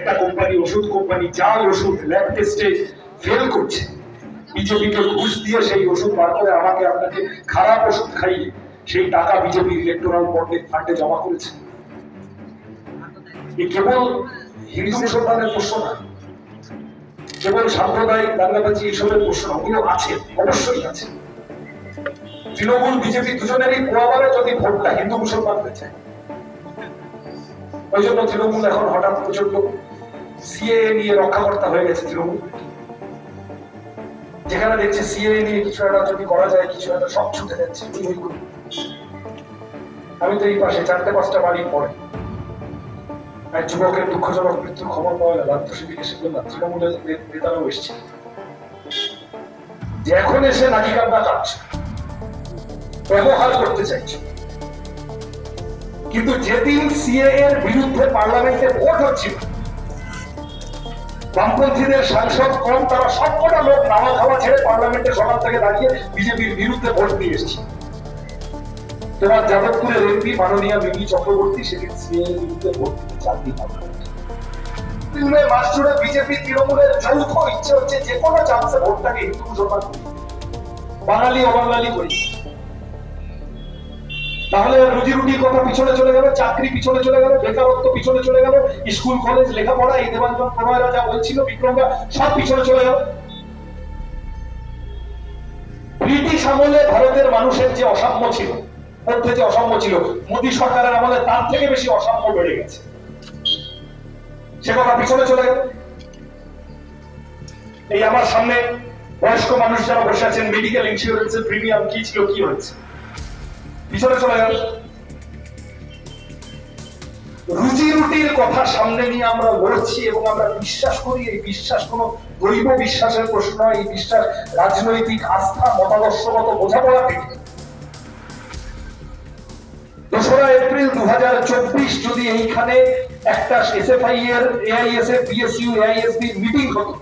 একটা কোম্পানি ওষুধ কোম্পানি জাল ওষুধ ল্যাব টেস্টে ফেল করছে বিজেপিকে ঘুষ দিয়ে সেই ওষুধ বার করে আমাকে আপনাকে খারাপ ওষুধ খাইয়ে সেই টাকা বিজেপি ইলেকটোরাল বন্ডের ফান্ডে জমা করেছে। কেবল হিন্দু মুসলমানের প্রশ্ন না, কেবল সাম্প্রদায়িক দাঙ্গাবাজি এসবের প্রশ্ন ওগুলো আছে অবশ্যই আছে তৃণমূল বিজেপি দুজনেরই পোয়াবারে যদি ভোটটা হিন্দু মুসলমান হয়ে যায় ওই জন্য তৃণমূল এখন হঠাৎ প্রচণ্ড রক্ষাকর্তা হয়ে গেছে, তৃণমূল। যেখানে দেখছে কিছু একটা যদি করা যায়, কিছু একটা সব ছুটে যাচ্ছে। আমি তো এই পাশে চারটে পাঁচটা বাড়ির পরে। এক যুবকের দুঃখজনক মৃত্যুর খবর পাওয়া গেল বললাম তৃণমূলের নেতারাও যে এখন এসে নাকি কান্না কাটছে ব্যবহার করতে চাইছে। কিন্তু যেদিন সিএ এর বিরুদ্ধে পার্লামেন্টে ভোট হচ্ছিল বামপন্থীদের সাংসদ কম, তারা সবকটা লোক নামা খাওয়া ছেড়ে পার্লামেন্টে সকাল থেকে দাঁড়িয়ে বিজেপির বিরুদ্ধে ভোট দিয়ে এসছে। তোমার যাদবপুরের এমপি মাননীয় মিমি চক্রবর্তী সেদিন সিএ এর বিরুদ্ধে ভোট দিতে চাকরি তৃণমূলের মাস জুড়ে বিজেপি তৃণমূলের যৌথ ইচ্ছে হচ্ছে যে কোনো চান্সে ভোটটাকে হিন্দু মুসলমান বাঙালি অবাঙালি করি। তাহলে রুজি রুটির কথা পিছনে চলে গেল, চাকরি পিছনে চলে গেল, বেকারত্ব পিছনে চলে গেল, স্কুল, কলেজ, লেখাপড়া, এই দেবাঞ্জন প্রণয়রা যা বলছিল বিক্রমরা সব পিছনে চলে গেল। ব্রিটিশ আমলে ভারতের মানুষের যে অসাম্য ছিল, মধ্যে যে অসাম্য ছিল, মোদী সরকারের আমলে তার থেকে বেশি অসাম্য বেড়ে গেছে। সে কথা পিছনে চলে গেল। এই আমার সামনে বয়স্ক মানুষ যারা বসে আছেন মেডিকেল ইন্স্যুরেন্সের প্রিমিয়াম কি ছিল, কি হয়েছে? পিছনে চলে গেল। রুজি রুটির কথা সামনে নিয়ে আমরা লড়ছি এবং আমরা বিশ্বাস করি এই বিশ্বাস কোনো দৈব বিশ্বাসের প্রশ্ন নয়, এই বিশ্বাস রাজনৈতিক আস্থা মতাদর্শগত বোঝাপড়া থেকে দোসরা এপ্রিল দু হাজার চব্বিশ যদি এইখানে একটা এসএফআই এর এআইএসএফ বিএসইউ এআইএসবি মিটিং হতো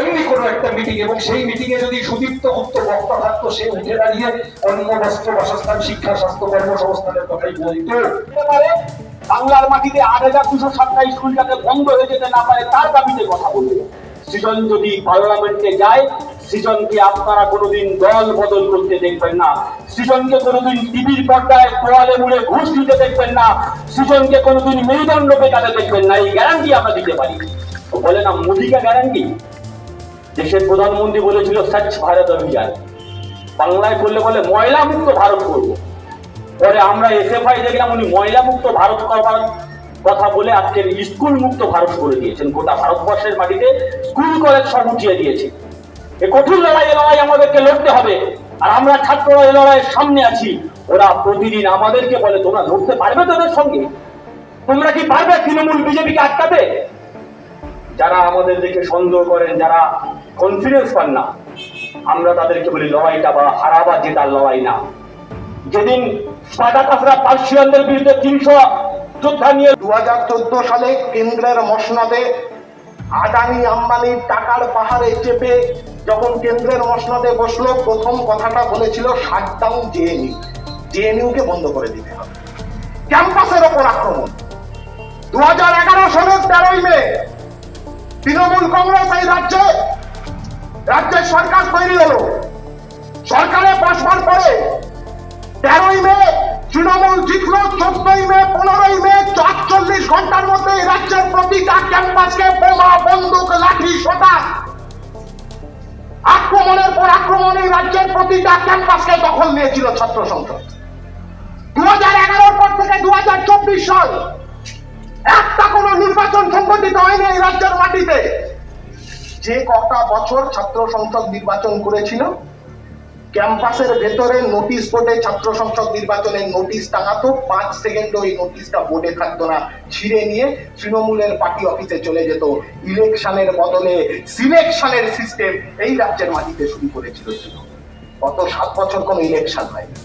এমনি কোনো একটা মিটিং এবং সেই মিটিং এ যদি সুদীপ্ত গুপ্ত বক্তা থাকতো, সে উঠে দাঁড়িয়ে অন্য বস্ত্র, বাসস্থান, শিক্ষা, স্বাস্থ্য কর্মসংস্থানের কথাই বলতো। বাংলার মাটিতে আট হাজার দুশো সাতটা স্কুল যাতে বন্ধ হয়ে যেতে না পারে, তার দাবিতে কথা বলবে সৃজন যদি পার্লামেন্টে যায়, সৃজনকে আপনারা কোনোদিন দল বদল করতে দেখবেন না। সৃজনকে কোনোদিন টিভির পর্দায় তোয়ালে মুড়ে ঘুষ দিতে দেখবেন না। সৃজনকে কোনোদিন মেরুদণ্ড পেটাতে দেখবেন না। এই গ্যারান্টি আমরা দিতে পারি। বলে না, মোদিকা গ্যারান্টি দেশের প্রধানমন্ত্রী বলেছিল, স্বচ্ছ ভারত অভিযান। বাংলায় করলে বলে, ময়লা মুক্ত ভারত করব। পরে আমরা এসএফআই দেখলাম, উনি ময়লা মুক্ত ভারত করবার কথা বলে আজকের স্কুল মুক্ত ভারত করে দিয়েছেন। গোটা ভারতবর্ষের মাটিতে স্কুল কলেজ সব উঠিয়ে দিয়েছে। এ কঠিন লড়াই লড়াই আমাদেরকে লড়তে হবে। আর আমরা ছাত্ররা লড়াইয়ের সামনে আছি। ওরা প্রতিদিন আমাদেরকে বলে, তোমরা লড়তে পারবে তোদের সঙ্গে? তোমরা কি পারবে তৃণমূল বিজেপিকে আটকাতে? যারা আমাদের দেখে সন্দেহ করেন, যারা কনফিডেন্স পান না। আমরা তাদেরকে বলি, লড়াইটা বা হারাবার জেতার লড়াই না। যেদিন স্পার্টাকাসরা পার্সিয়ানদের বিরুদ্ধে তিনশো যোদ্ধা নিয়ে দুহাজার চোদ্দ সালে কেন্দ্রের মসনদে আদানি আম্বানির টাকার পাহাড়ে চেপে যখন কেন্দ্রের মসনদে বসল, প্রথম কথাটা বলেছিল শাটডাউন জেএনইউ জেএনইউ কে বন্ধ করে দিতে হবে। ক্যাম্পাসের ওপর আক্রমণ। দু হাজার এগারো সালের তেরোই মে তৃণমূল কংগ্রেস এই রাজ্যে রাজ্যের সরকার তৈরি হলো। সরকারে বসবার পরে তেরোই মে, তৃণমূল জিতলো, চোদ্দই মে, পনেরোই মে আটচল্লিশ ঘণ্টার মধ্যে রাজ্যের প্রতিটা ক্যাম্পাসকে বোমা, বন্দুক, লাঠি, সোটা। আক্রমণের পর আক্রমণে রাজ্যের প্রতিটা ক্যাম্পাসকে দখল নিয়েছিল ছাত্র সংসদ। দু হাজার এগারোর পর থেকে দু হাজার চব্বিশ সাল একটা কোনো নির্বাচন সংগঠিত হয়নি এই রাজ্যের মাটিতে। যে কটা বছর ছাত্র সংসদ নির্বাচন করেছিল, ক্যাম্পাসের ভেতরে নোটিশ বোর্ডে ছাত্র সংসদ নির্বাচনের নোটিশ টাঙাতো পাঁচ সেকেন্ড ওই নোটিশটা বোর্ডে থাকতো না, ছিঁড়ে নিয়ে তৃণমূলের পার্টি অফিসে চলে যেত ইলেকশনের বদলে সিলেকশনের সিস্টেম এই রাজ্যের মাটিতে শুরু করেছিল। গত সাত বছর কোনো ইলেকশন হয়নি